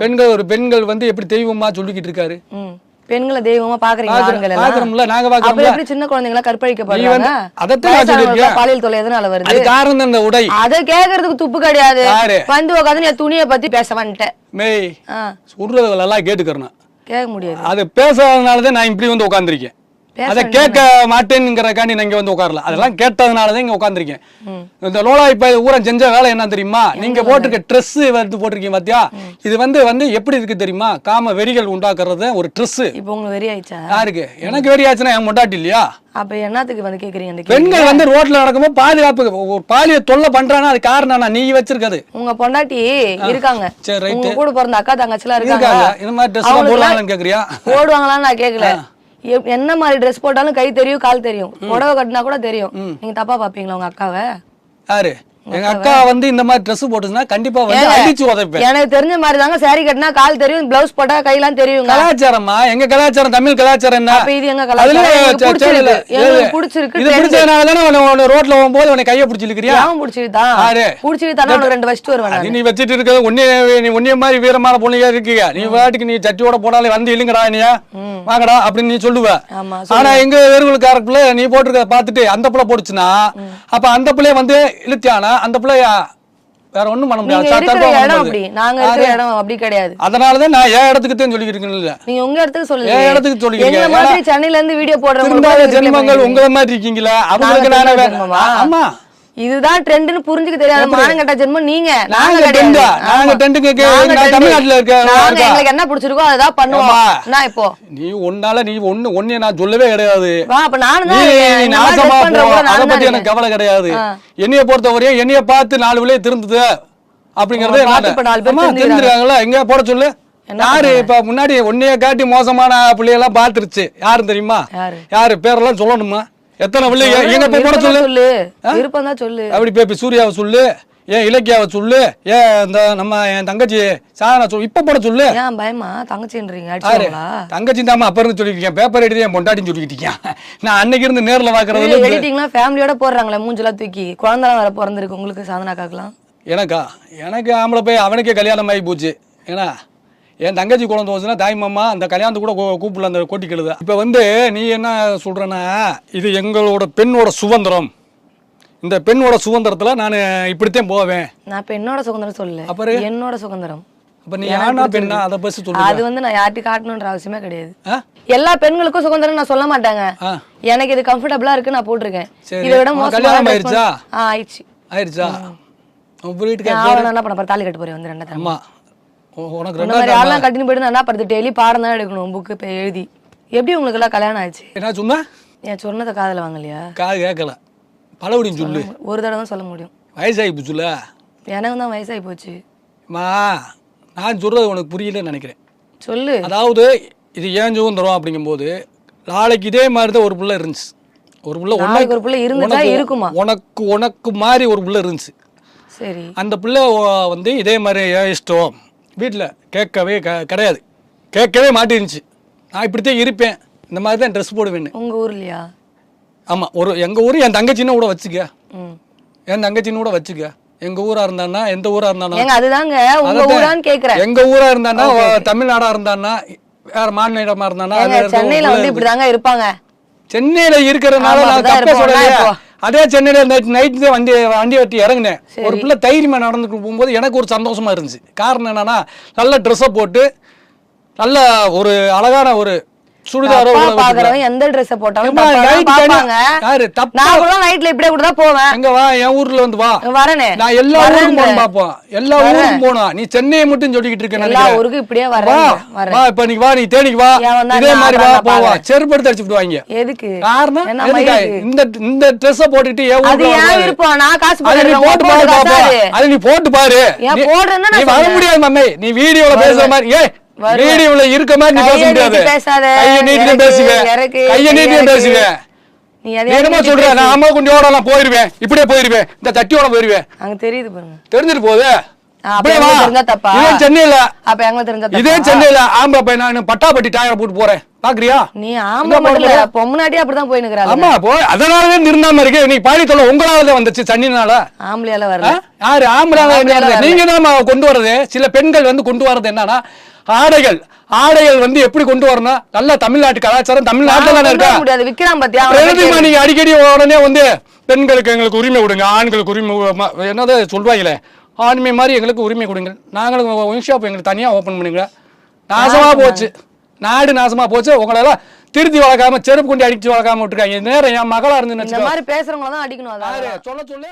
பெண்கள் ஒரு பெண்கள் வந்து எப்படி தெய்வமா சொல்லிக்கிட்டு இருக்காரு? பெண்களை தெய்வமா பாக்குறீங்க பாக்குறோம்ல, நாங்க. எப்படி சின்ன குழந்தைங்களா கற்பழிக்கப்படுறாங்க அதைத்தான். பாலியல் தொல்லை எதனால வருது. அது காரணம் உடை. அத கேக்குறதுக்கு துப்பு கிடையாது? வந்து உட்காந்து என் துணியை பத்தி பேச வந்துட்டேன். மேய் சொல்றதெல்லாம் கேட்டுக்கிறேன் கேட்க முடியாது. அது பேசாதனால தான் நான் இப்படி வந்து உட்காந்துருக்கேன் பேச அதை கேட்க மாட்டேங்கிறக்காண்டி நான் இங்க வந்து உட்காரல. அதெல்லாம் கேட்டதுனால தான் இங்க உட்காந்துருக்கேன் இந்த லோலா இப்ப ஊரம் செஞ்ச வேலை என்ன தெரியுமா? நீங்க போட்டிருக்க ட்ரெஸ் வந்து போட்டிருக்கீங்க பாத்தியா? இது வந்து வந்து எப்படி இருக்கு தெரியுமா? காம வெறிகள் உண்டாக்குறது ஒரு ட்ரெஸ் இப்போ உங்களுக்கு வெறி ஆயிடுச்சா? யாருக்கு? எனக்கு வெறியாச்சுன்னா என் முட்டாட்டி இல்லையா? அப்ப என்னத்துக்கு வந்து கேக்குறீங்க? பெண்கள் வந்து ரோட்ல நடக்கும்போது பாதுகாப்பு ஒரு பாலிய தொல்லை பண்றானா? அது காரணம் நீ வச்சிருக்காது உங்க பொண்டாட்டி இருக்காங்க. சரி. உங்க கூட பிறந்த அக்கா தங்கச்சிலாம் இருக்காங்க. இருக்காங்க. இந்த மாதிரி ட்ரெஸ் எல்லாம் போடலாம்னு கேக்குறியா? போடுவாங்களான்னு நான் கேக்கல. என்ன மாதிரி ட்ரெஸ் போட்டாலும் கை தெரியும் கால் தெரியும். புடவை கட்டினா கூட தெரியும். நீங்க தப்பா பாப்பீங்களா உங்க அக்காவை? யாரு? எங்க அக்கா வந்து இந்த மாதிரி ட்ரெஸ் போட்டுச்சுன்னா கண்டிப்பா வந்து அடிச்சு உதைப்பேன். எனக்கு தெரிஞ்ச மாதிரி தாங்க saree கட்டினா கால் தெரியும் பிளவுஸ் போட்டா கையெல்லாம் தெரியுங்க. கலாச்சாரமா எங்க கலாச்சாரம் தமிழ் கலாச்சாரம் என்ன? இது எங்க கலாச்சாரம்? பிடிச்சிருக்கு. பிடிச்சிருக்கு, இது. பிடிச்சதுனால தானே உன்னை ரோட்ல போகும்போது உன்னை கையை பிடிச்சிருக்கிறியா? ஏன் பிடிச்சிதான் யாரு? பிடிச்சிதானே உனக்கு ரெண்டு வச்சுட்டு நானு. நீ வச்சிட்டு இருக்கிறது உன்னைய நீ உன்னைய மாதிரி வீரமான பொண்ணுங்க இருக்கீங்க. நீ வாட்டுக்கு நீ சட்டியோட போனாலே வந்து இல்லைங்கடா நீ வாங்கடா அப்படின்னு நீ சொல்லுவ. ஆனா எங்க வேறுகளுக்கார பிள்ளை நீ போட்டிருக்க பார்த்துட்டு அந்த பிள்ளை போட்டுச்சுன்னா அப்ப அந்த பிள்ளைய வந்து இழுத்தியானா? அந்த பிள்ளைய வேற ஒண்ணும் பண்ண முடியாது. இடம். அப்படி. நாங்க இருக்கிற இடம் அப்படி கிடையாது. அதனாலதான் நான் என் இடத்துக்கு தான் இருக்கேன்ல நீங்க உங்க இடத்துக்கு சொல்லுங்க. என் இடத்துக்கு சொல்லிக்கிறீங்க. எங்க மாதிரி ஏன்னா, சென்னையில இருந்து வீடியோ போடுறவங்க ஜென்மங்கள் உங்களை மாதிரி இருக்கீங்களா? அவங்களுக்கு நானே? ஆமா. இதுதான் ட்ரெண்ட்னு புரிஞ்சுக்க தெரியாத மானங்கட்ட ஜென்மம் நீங்க நாங்க? ஆமா. நாங்க trendக்கு கே- நாங்க நான். தமிழ்நாட்டுல இருக்க- நாங்க? எங்களுக்கு என்ன பிடிச்சிருக்கோ அதான் பண்ணுவோம். நான் இப்போ நீ ஒன்னால நீ ஒண்ணு ஒன்னே நான் சொல்லவே கிடையாது வா அப்ப நானும் தான். நீ நாசமா போ அத பத்தி எனக்கு கவலை கிடையாது. என்னைய பொறுத்த வரையும் என்னைய பார்த்து நாலு விலையை திருந்துது அப்படிங்கறதே திருந்திருக்காங்க. தெரிஞ்சிருக்காங்கல்ல எங்க போட சொல்லு யாரு இப்ப முன்னாடி உன்னைய காட்டி மோசமான பிள்ளையெல்லாம் பாத்துருச்சு யாரும் தெரியுமா? யாரு பேரெல்லாம் சொல்லணுமா எத்தனை சொல்லு, எங்க போய் போட சொல்லு. விருப்பம் தான் சொல்லு. அப்படி பேப்பி சூர்யாவை சொல்லு. ஏன் இலக்கியாவை சொல்லு. ஏன் இந்த நம்ம என் தங்கச்சி சாதனா சொல்லு. இப்ப போட சொல்லு. ஏன் பயமா? தங்கச்சின்றீங்க தங்கச்சி தாமா அப்ப இருந்து சொல்லிருக்கேன் பேப்பர் எடுத்து என் பொண்டாட்டின்னு சொல்லிக்கிட்டீங்க நான் அன்னைக்கு இருந்து நேர்ல பாக்குறதுல எடிட்டிங்லாம் ஃபேமிலியோட போடுறாங்களே மூஞ்செல்லாம் தூக்கி. குழந்தைலாம் வேற பிறந்திருக்கு உங்களுக்கு சாதனா காக்கலாம் எனக்கா? எனக்கு ஆம்பளை போய் அவனுக்கே கல்யாணம் ஆகி போச்சு. ஏன்னா என் தங்கச்சி குழந்தை வந்துச்சுன்னா தாய் மாமா அந்த கல்யாணத்துக்கு கூட கூப்பிடல அந்த கோட்டி கழுத. இப்போ வந்து நீ என்ன சொல்றேன்னா இது எங்களோட பெண்ணோட சுதந்திரம். இந்த பெண்ணோட சுதந்திரத்துல நான் இப்படித்தான் போவேன். நான் என்னோட சுதந்திரம் சொல்லல. அப்புறம்? என்னோட சுதந்திரம். அப்ப நீ ஆனா பெண்ணா? அதை பத்தி சொல்லு அது வந்து நான் யார்கிட்டயும் காட்டணுன்ற அவசியமே கிடையாது? எல்லா பெண்களுக்கும் சுதந்திரம் நான் சொல்ல மாட்டாங்க. எனக்கு இது கம்ஃபர்டபுளா இருக்கு நான் போட்டிருக்கேன். இதை விட கல்யாணம் ஆயிடுச்சு. ஆயிடுச்சா? வீட்டுக்கு அவன் என்ன பண்ண போறேன் தாலி கட்ட போறேன் வந்து ரெண்டாவது அம்மா. உ- உனக்கு இந்த மாதிரி ஆள்லாம் கட்டினு போயிட்டு என்ன பண்ணுறது டெய்லி பாடம் தான் எடுக்கணும் புக்கு இப்போ எழுதி. எப்படி உங்களுக்கு எல்லாம் கல்யாணம் ஆச்சு? என்ன சொன்ன என் சொன்னதை காதுல வாங்கலையா? காது கேட்கல. பழவடின்னு சொல்லு. ஒரு தடவை தான் சொல்ல முடியும். வயசாகி போச்சுல எனக்கு தான் வயசாகி போச்சு. மா நான் சொல்றது உனக்கு புரியலன்னு நினைக்கிறேன். சொல்லு. அதாவது இது ஏன் சுதந்திரம் அப்படிங்கும்போது நாளைக்கு இதே மாதிரி தான் ஒரு பிள்ளை இருந்துச்சு. ஒரு பிள்ளை நாளைக்கு ஒரு பிள்ளை உனக்கு- இருக்குமா? உனக்கு உனக்கு மாதிரி ஒரு பிள்ளை இருந்துச்சு. சரி. அந்த பிள்ளை வந்து இதே மாதிரி ஏன் இஷ்டம்? வீட்டில் கேட்கவே க கிடையாது. கேட்கவே மாட்டேருந்துச்சு. நான் இப்படித்தான் இருப்பேன். இந்த மாதிரி தான் ட்ரெஸ் போடுவேன்னு. உங்க ஊர்லயா? ஆமாம் ஒரு எங்கள் ஊர் என் தங்கச்சின்னு கூட வச்சுக்க. என் தங்கச்சின்னு கூட வச்சுக்க. எங்கள் ஊராக இருந்தான்னா எந்த ஊராக இருந்தானா அதுதாங்க. உங்க ஊரான்னு கேக்குறேன் எங்க ஊரா இருந்தானா தமிழ்நாடா இருந்தானா வேற மாநிலமா இருந்தானா சென்னையில வந்து இப்படிதாங்க இருப்பாங்க. சென்னையில இருக்கிறதுனால நான் தப்பே சொல்லலையே. அதே சென்னையில நைட் நைட் தான் வண்டி வண்டி வெட்டி இறங்கினேன். ஒரு பிள்ளை தைரியமா நடந்துட்டு போகும்போது எனக்கு ஒரு சந்தோஷமா இருந்துச்சு. காரணம் என்னன்னா நல்ல ட்ரெஸ்ஸை போட்டு நல்ல ஒரு அழகான ஒரு சுடிதாரோ. பாக்குறவன் எந்த ட்ரெஸ் போட்டாலும் நைட்ல இப்படியே கூட தான் போவேன். எங்க வா என் ஊர்ல வந்து வா. வரேனே. நான் எல்லா ஊருக்கும் பாப்போம். எல்லா ஊருக்கும் போகணும். நீ சென்னையை மட்டும் சொல்லிக்கிட்டு இருக்க எல்லா இப்படியே வா இப்ப நீ வா நீ தேடிக்கு வா. இதே மாதிரி வா போவா பாக்குறேன். செருப்பு எடுத்து அடிச்சு விடுவாங்க எதுக்கு? காரணம்? இந்த இந்த ட்ரெஸ் போட்டுட்டு என் அது. விருப்பம்? நான் காசு போட்டு போட்டு பாரு அதை? நீ போட்டு பாரு. நீ- வர. முடியாது மம்மி. நீ வீடியோல பேசுற மாதிரி. ஏய் வீடியோல இருக்க மாதிரி நீ பேச முடியாது. கையை நீட்டி பேசுவேன் கையை நீட்டி. பேசுவேன் என்னமோ சொல்ற. நான் அம்மா குண்டியோட நான் போயிருவேன். இப்படியே போயிருவேன். இந்த தட்டியோட போயிருவேன். அங்க தெரியுது பாருங்க. தெரிஞ்சிட்டு போகுது. சென்னையில. இதே? சென்னையில ஆம்பளை பையன் டயரை போட்டு போறேன். பாக்குறியா? நீ இல்ல பொம்னாட்டி அப்படிதான் போய் நிக்கிறாங்க ஆமா போ. அதனாலதான் நிறுத்தாம இருக்கு. நீ பாடி தொல்லை உங்களால வந்துச்சு சன்னினால. ஆம்பளையால? வரல. யாரு? ஆம்பளை ஆம்பளையால. நீங்க தான் கொண்டு வர்றது சில பெண்கள் வந்து கொண்டு வர்றது என்னன்னா ஆடைகள் ஆடைகள் வந்து எப்படி கொண்டு வரணும்? நல்ல தமிழ்நாட்டு கலாச்சாரம் தமிழ்நாட்டுல இருக்கா? முடியாது விக்கிறான் பாத்தியா அவன் பிரதிமா நீங்க அடிக்கடி உடனே வந்து பெண்களுக்கு எங்களுக்கு உரிமை கொடுங்க ஆண்களுக்கு உரிமை என்னது சொல்வாங்களே? ஆண்மை மாதிரி எங்களுக்கு உரிமை கொடுங்க. நாங்களும் ஒயின் ஷாப் எங்களுக்கு தனியா ஓபன் பண்ணுங்க நாசமா போச்சு. நாடு நாசமா போச்சு. உங்களெல்லாம் திருத்தி வளர்க்காம செருப்பு கொண்டு அடிச்சு வளர்க்காம விட்டுருக்காங்க. நேரம் என் மகளா இருந்து இந்த மாதிரி பேசுறவங்கள தான் அடிக்கணும் சொல்ல சொல்லு.